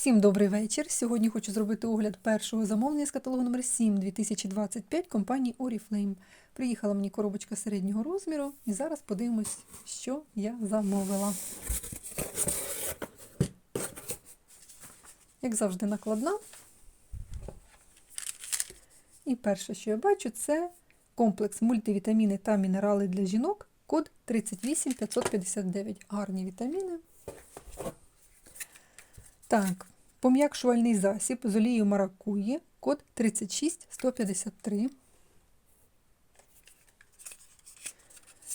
Всім добрий вечір. Сьогодні хочу зробити огляд першого замовлення з каталогу номер 7 2025 компанії Oriflame. Приїхала мені коробочка середнього розміру, і зараз подивимось, що я замовила. Як завжди, накладна. І перше, що я бачу, це комплекс мультивітаміни та мінерали для жінок. Код 38559. Гарні вітаміни. Так, пом'якшувальний засіб з олією маракуї, код 36153.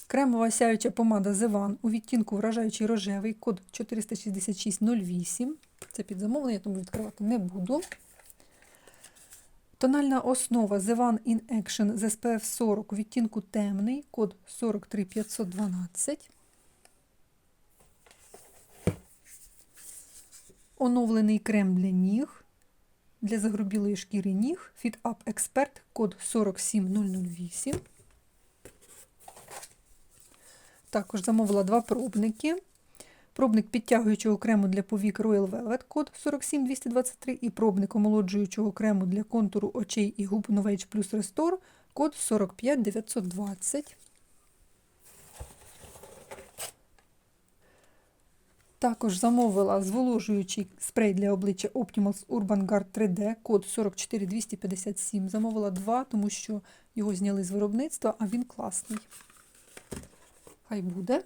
Кремова сяюча помада Зеван у відтінку вражаючий рожевий, код 46608. Це під замовлення, тому відкривати не буду. Тональна основа Zevan In Action з SPF 40 у відтінку темний, код 43512. Оновлений крем для ніг, для загрубілої шкіри ніг, Fit Up Expert, код 47008. Також замовила два пробники. Пробник підтягуючого крему для повік Royal Velvet, код 47223, і пробник омолоджуючого крему для контуру очей і губ Novage Plus Restore, код 45920. Також замовила зволожуючий спрей для обличчя Optimals Urban Guard 3D, код 44257. Замовила два, тому що його зняли з виробництва, а він класний. Хай буде.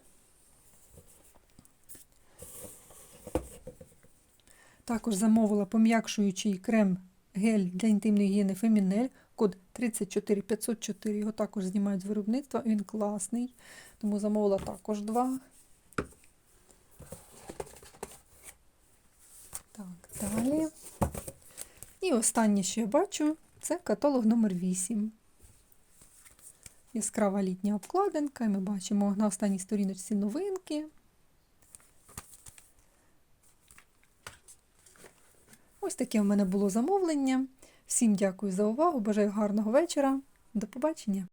Також замовила пом'якшуючий крем гель для інтимної гігієни Фемінель, код 34504. Його також знімають з виробництва, він класний. Тому замовила також два. Так, далі. І останнє, що я бачу, це каталог номер 8. Яскрава літня обкладинка, і ми бачимо на останній сторіночці новинки. Ось таке в мене було замовлення. Всім дякую за увагу. Бажаю гарного вечора. До побачення!